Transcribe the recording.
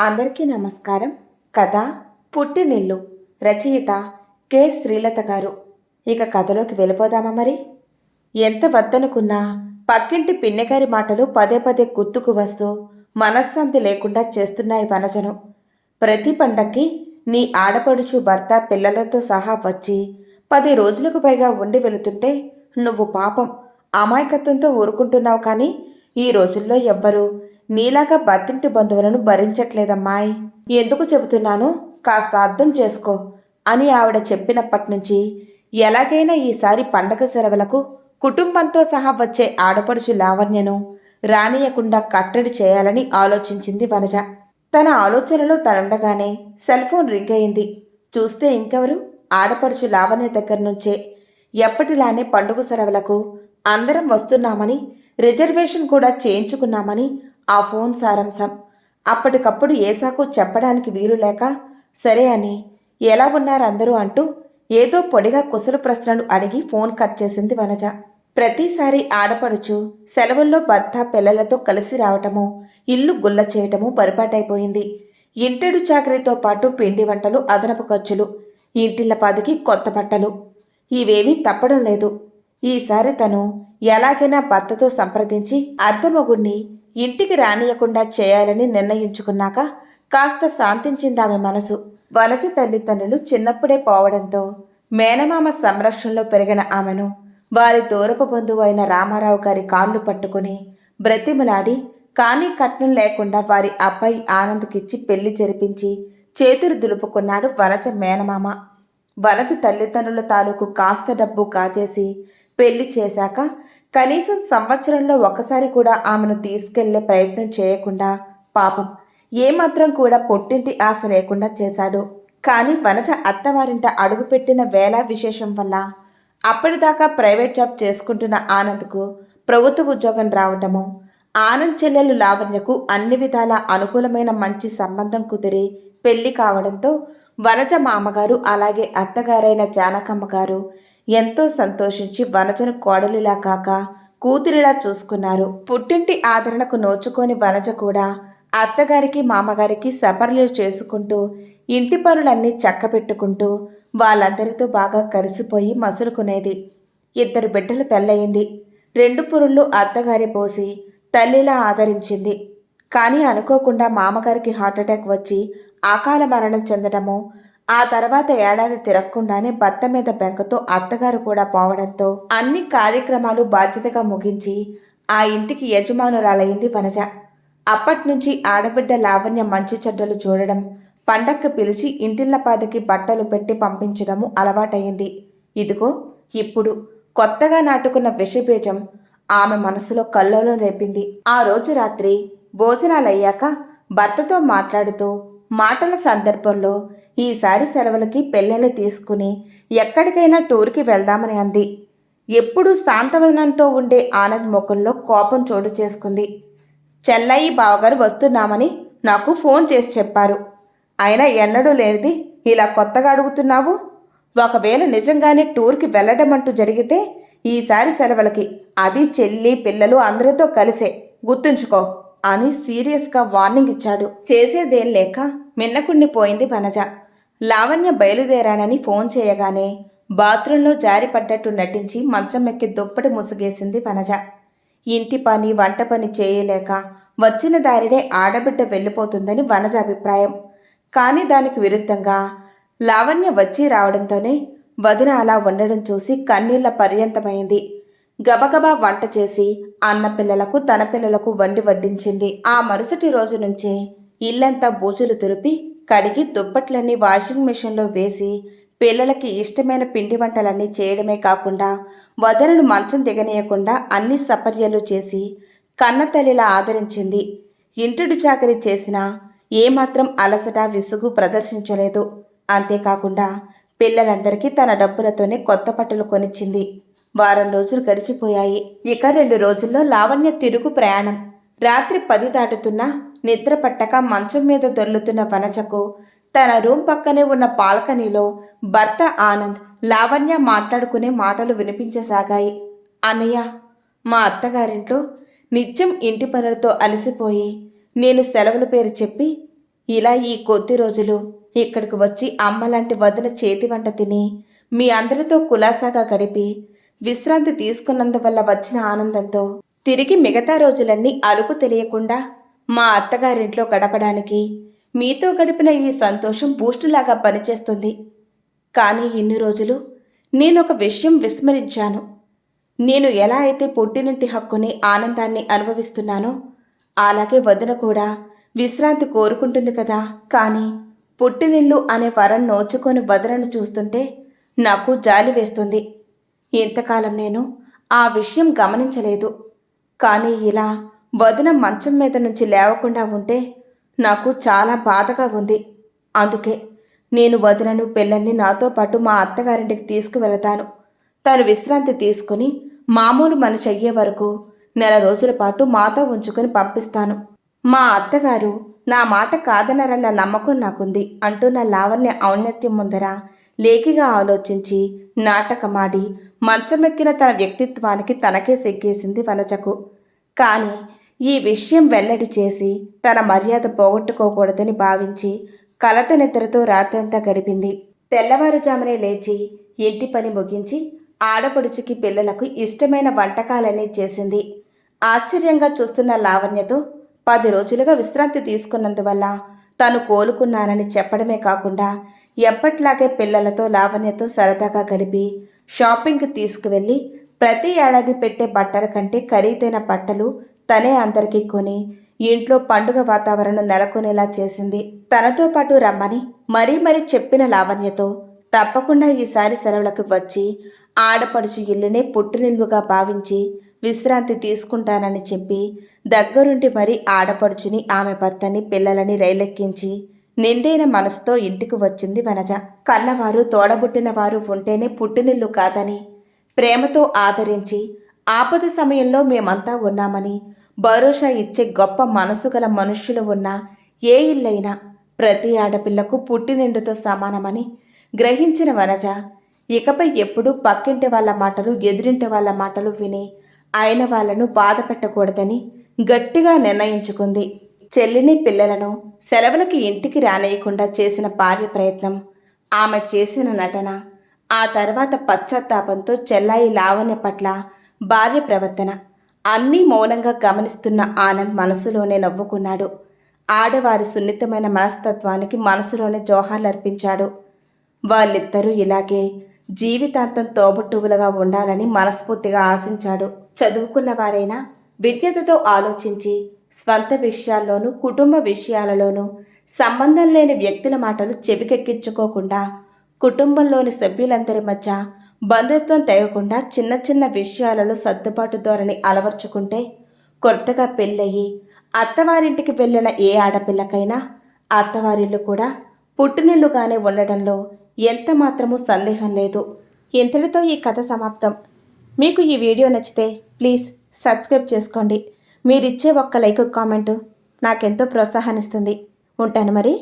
అందరికీ నమస్కారం. కథ పుట్టినిల్లు. రచయిత కె. శ్రీలత గారు. ఇక కథలోకి వెళ్ళిపోదామా మరి? ఎంత వద్దనుకున్నా పక్కింటి పిన్నెగారి మాటలు పదే పదే గుర్తుకు వస్తూ మనశ్శాంతి లేకుండా చేస్తున్నాయి వనజను. ప్రతి పండక్కి నీ ఆడపడుచు భర్త పిల్లలతో సహా వచ్చి పది రోజులకు పైగా ఉండి వెళుతుంటే నువ్వు పాపం అమాయకత్వంతో ఊరుకుంటున్నావు కానీ ఈ రోజుల్లో ఎవ్వరూ నీలాగా బతింటి బంధువులను భరించట్లేదమ్మాయ్. ఎందుకు చెబుతున్నాను? కాస్త అర్థం చేసుకో అని ఆవిడ చెప్పినప్పటి నుంచి ఎలాగైనా ఈసారి పండగ సెలవులకు కుటుంబంతో సహా వచ్చే ఆడపడుచు లావణ్యను రానియకుండా కట్టడి చేయాలని ఆలోచించింది వనజ. తన ఆలోచనలో తనుండగానే సెల్ ఫోన్ రింగ్ అయింది. చూస్తే ఇంకెవరు? ఆడపడుచు లావణ్య దగ్గర నుంచే ఎప్పటిలానే పండుగ సెలవులకు అందరం వస్తున్నామని రిజర్వేషన్ కూడా చేయించుకున్నామని ఆ ఫోన్ సారాంశం. అప్పటికప్పుడు ఏసాకు చెప్పడానికి వీలు లేక సరే అని ఎలా ఉన్నారు అందరూ అంటూ ఏదో పొడిగా కుశల ప్రశ్నలు అడిగి ఫోన్ కట్ చేసింది వనజ. ప్రతిసారి ఆడపడుచు సెలవుల్లో భర్త పిల్లలతో కలిసి రావటము ఇల్లు గుల్ల చేయటము పరిపాటైపోయింది. ఇంటెడు చాకరీతో పాటు పిండి వంటలు అదనపు ఖర్చులు ఇంటిళ్ళ పాదికి కొత్త బట్టలు. ఇవేమీ తప్పడం లేదు. ఈసారి తను ఎలాగైనా భర్తతో సంప్రదించి అర్ధమగుణ్ణి ఇంటికి రానియకుండా చేయాలని నిర్ణయించుకున్నాక కాస్త శాంతించిందామె మనసు. వలచ తల్లిదండ్రులు చిన్నప్పుడే పోవడంతో మేనమామ సంరక్షణలో పెరిగిన ఆమెను వారి దూరపు బంధువు అయిన రామారావు గారి కాళ్ళు పట్టుకుని బ్రతిమలాడి కానీ కట్నం లేకుండా వారి అబ్బాయి ఆనంద్కిచ్చి పెళ్ళి జరిపించి చేతులు దులుపుకున్నాడు వలచ మేనమామ. వలచ తల్లిదండ్రుల తాలూకు కాస్త డబ్బు కాజేసి పెళ్ళి చేశాక కనీసం సంవత్సరంలో ఒకసారి కూడా ఆమెను తీసుకెళ్ళే ప్రయత్నం చేయకుండా పాపం. ఏమాత్రం కూడా పొట్టింటి ఆశ లేకుండా చేశాడు. కానీ వనజ అత్తవారింట అడుగుపెట్టిన వేళ విశేషం వల్ల అప్పటిదాకా ప్రైవేట్ జాబ్ చేసుకుంటున్న ఆనంద్కు ప్రభుత్వ ఉద్యోగం రావటము ఆనంద్ చెల్లెలు లావణ్యకు అన్ని విధాల అనుకూలమైన మంచి సంబంధం కుదిరి పెళ్ళి కావడంతో వనజ మామగారు అలాగే అత్తగారైన జానకమ్మ గారు ఎంతో సంతోషించి వనజను కోడలిలా కాక కూతురిలా చూసుకున్నారు. పుట్టింటి ఆదరణకు నోచుకొని వనజ కూడా అత్తగారికి మామగారికి సపర్లు చేసుకుంటూ ఇంటి పనులన్నీ చక్కబెట్టుకుంటూ వాళ్ళందరితో బాగా కలిసిపోయి మసులుకునేది. ఇద్దరు బిడ్డలు తల్లయింది. రెండు పురుళ్ళు అత్తగారి పోసి తల్లిలా ఆదరించింది. కానీ అనుకోకుండా మామగారికి హార్ట్అటాక్ వచ్చి అకాల మరణం చెందడము ఆ తర్వాత ఏడాది తిరగకుండానే భర్త మీద బెంకతో అత్తగారు కూడా పోవడంతో అన్ని కార్యక్రమాలు బాధ్యతగా ముగించి ఆ ఇంటికి యజమానురాలయ్యింది వనజ. అప్పట్నుంచి ఆడబిడ్డ లావణ్య మంచి చెడ్డలు చూడడం పండక్కి పిలిచి ఇంటిళ్ళపాదకి బట్టలు పెట్టి పంపించడము అలవాటయింది. ఇదిగో ఇప్పుడు కొత్తగా నాటుకున్న విషబీజం ఆమె మనసులో కల్లోలం రేపింది. ఆ రోజు రాత్రి భోజనాలయ్యాక భర్తతో మాట్లాడుతూ మాటల సందర్భంలో ఈసారి సెలవులకి పెళ్ళని తీసుకుని ఎక్కడికైనా టూర్కి వెళ్దామని అంది. ఎప్పుడూ శాంతవదనంతో ఉండే ఆనంద్ ముఖంలో కోపం చోటు చేసుకుంది. చెల్లయ్యి బావగారు వస్తున్నామని నాకు ఫోన్ చేసి చెప్పారు. అయినా ఎన్నడూ లేనిది ఇలా కొత్తగా అడుగుతున్నావు? ఒకవేళ నిజంగానే టూర్కి వెళ్ళడం అంటూ జరిగితే ఈసారి సెలవులకి అది చెల్లి పిల్లలు అందరితో కలిసే. గుర్తుంచుకో. అని సీరియస్గా వార్నింగ్ ఇచ్చాడు. చేసేదేం లేక మిన్నకుండిపోయింది వనజ. లావణ్య బయలుదేరానని ఫోన్ చేయగానే బాత్రూంలో జారిపడ్డట్టు నటించి మంచం ఎక్కి దుప్పటి ముసుగేసింది వనజ. ఇంటి పని వంట పని చేయలేక వచ్చిన దారినే ఆడబిడ్డ వెళ్ళిపోతుందని వనజ అభిప్రాయం. కానీ దానికి విరుద్ధంగా లావణ్య వచ్చి రావడంతోనే వదిన అలా ఉండడం చూసి కన్నీళ్ళ పర్యంతమైంది. గబగబా వంట చేసి అన్న పిల్లలకు తన పిల్లలకు వండి వడ్డించింది. ఆ మరుసటి రోజు నుంచే ఇల్లంతా బూజులు తురిపి కడిగి దుప్పట్లన్నీ వాషింగ్ మిషన్లో వేసి పిల్లలకి ఇష్టమైన పిండి వంటలన్నీ చేయడమే కాకుండా వదలను మంచం దిగనీయకుండా అన్ని సపర్యలు చేసి కన్నతల్లిలా ఆదరించింది. ఇంటిడు చాకరి చేసినా ఏమాత్రం అలసట విసుగు ప్రదర్శించలేదు. అంతేకాకుండా పిల్లలందరికీ తన డబ్బులతోనే కొత్త బట్టలు కొనిచ్చింది. వారం రోజులు గడిచిపోయాయి. ఇక రెండు రోజుల్లో లావణ్య తిరుగు ప్రయాణం. రాత్రి పది దాటుతున్నా నిద్ర పట్టక మంచం మీద దొర్లుతున్న వనజకు తన రూమ్ పక్కనే ఉన్న పాల్కనీలో భర్త ఆనంద్ లావణ్య మాట్లాడుకునే మాటలు వినిపించసాగాయి. అన్నయ్య మా అత్తగారింట్లో నిత్యం ఇంటి పనులతో అలసిపోయి నేను సెలవుల పేరు చెప్పి ఇలా ఈ కొద్ది రోజులు ఇక్కడికి వచ్చి అమ్మలాంటి వదిన చేతి వంట తిని మీ అందరితో కులాసాగా గడిపి విశ్రాంతి తీసుకున్నందువల్ల వచ్చిన ఆనందంతో తిరిగి మిగతా రోజులన్నీ అలుపు తెలియకుండా మా అత్తగారింట్లో గడపడానికి మీతో గడిపిన ఈ సంతోషం బూస్టులాగా పనిచేస్తుంది. కానీ ఇన్ని రోజులు నేనొక విషయం విస్మరించాను. నేను ఎలా అయితే పుట్టినింటి హక్కుని ఆనందాన్ని అనుభవిస్తున్నానో అలాగే వదిన కూడా విశ్రాంతి కోరుకుంటుంది కదా. కానీ పుట్టినిల్లు అనే వరం నోచుకొని వదలను చూస్తుంటే నాకు జాలి వేస్తుంది. ఇంతకాలం నేను ఆ విషయం గమనించలేదు. కానీ ఇలా వదిన మంచం మీద నుంచి లేవకుండా ఉంటే నాకు చాలా బాధగా ఉంది. అందుకే నేను వదినను పిల్లల్ని నాతో పాటు మా అత్తగారింటికి తీసుకువెళతాను. తను విశ్రాంతి తీసుకుని మామూలు మనిషి అయ్యే వరకు నెల రోజుల పాటు మాతో ఉంచుకొని పంపిస్తాను. మా అత్తగారు నా మాట కాదనరన్న నమ్మకం నాకుంది నా లావణ్య ఔన్నత్యం ముందర లేకిగా ఆలోచించి నాటకమాడి మంచమెక్కిన తన వ్యక్తిత్వానికి తనకే సిగ్గేసింది వనజకు కానీ ఈ విషయం వెల్లడి చేసి తన మర్యాద పోగొట్టుకోకూడదని భావించి కలత నిద్రతో రాత్రంతా గడిపింది. తెల్లవారుజామునే లేచి ఇంటి పని ముగించి ఆడపడుచుకి పిల్లలకు ఇష్టమైన వంటకాలన్నీ చేసింది. ఆశ్చర్యంగా చూస్తున్న లావణ్యతో పది రోజులుగా విశ్రాంతి తీసుకున్నందువల్ల తాను కోలుకున్నానని చెప్పడమే కాకుండా ఎప్పట్లాగే పిల్లలతో లావణ్యతో సరదాగా గడిపి షాపింగ్కి తీసుకువెళ్ళి ప్రతి ఏడాది పెట్టే బట్టల కంటే ఖరీదైన బట్టలు తనే అందరికీ కొని ఇంట్లో పండుగ వాతావరణం నెలకొనేలా చేసింది. తనతో పాటు రమ్మని మరీ మరీ చెప్పిన లావణ్యతో తప్పకుండా ఈసారి సెలవులకు వచ్చి ఆడపడుచు ఇల్లునే పుట్టినిల్లుగా భావించి విశ్రాంతి తీసుకుంటానని చెప్పి దగ్గరుండి మరీ ఆడపడుచుని ఆమె భర్తని పిల్లలని రైలెక్కించి నిండైన మనసుతో ఇంటికి వచ్చింది వనజ. కన్నవారు తోడబుట్టిన వారు ఉంటేనే పుట్టినిల్లు కాదని ప్రేమతో ఆదరించి ఆపద సమయంలో మేమంతా ఉన్నామని భరోసా ఇచ్చే గొప్ప మనసు గల మనుష్యులు ఉన్న ఏ ఇల్లైనా ప్రతి ఆడపిల్లకు పుట్టినిండుతో సమానమని గ్రహించిన వనజ. ఇకపై ఎప్పుడూ పక్కింటి వాళ్ళ మాటలు ఎదురింటి వాళ్ళ మాటలు విని అయిన వాళ్ళను బాధ పెట్టకూడదని గట్టిగా నిర్ణయించుకుంది. చెల్లిని పిల్లలను సెలవులకి ఇంటికి రానేయకుండా చేసిన భార్య ప్రయత్నం. ఆమె చేసిన నటన ఆ తర్వాత పశ్చాత్తాపంతో చెల్లాయి లావణ్య పట్ల భార్య ప్రవర్తన. అన్నీ మౌనంగా గమనిస్తున్న ఆనంద్ మనసులోనే నవ్వుకున్నాడు. ఆడవారి సున్నితమైన మనస్తత్వానికి మనసులోనే జోహార్లర్పించాడు వాళ్ళిద్దరూ ఇలాగే జీవితాంతం తోబుట్టువులుగా ఉండాలని మనస్ఫూర్తిగా ఆశించాడు. చదువుకున్న వారైనా విద్యతతో ఆలోచించి స్వంత విషయాల్లోనూ కుటుంబ విషయాలలోనూ సంబంధం లేని వ్యక్తుల మాటలు చెవికెక్కించుకోకుండా కుటుంబంలోని సభ్యులందరి మధ్య బంధుత్వం తెగకుండా చిన్న చిన్న విషయాలలో సర్దుబాటు ధోరణి అలవర్చుకుంటే కొత్తగా పెళ్ళయి అత్తవారింటికి వెళ్ళిన ఏ ఆడపిల్లకైనా అత్తవారిల్లు కూడా పుట్టినిల్లుగానే ఉండడంలో ఎంత మాత్రమూ సందేహం లేదు. ఇంతటితో ఈ కథ సమాప్తం. మీకు ఈ వీడియో నచ్చితే ప్లీజ్ సబ్స్క్రైబ్ చేసుకోండి. మీరిచ్చే ఒక్క లైక్ కామెంటు నాకెంతో ప్రోత్సాహాన్నిస్తుంది. ఉంటాను మరి.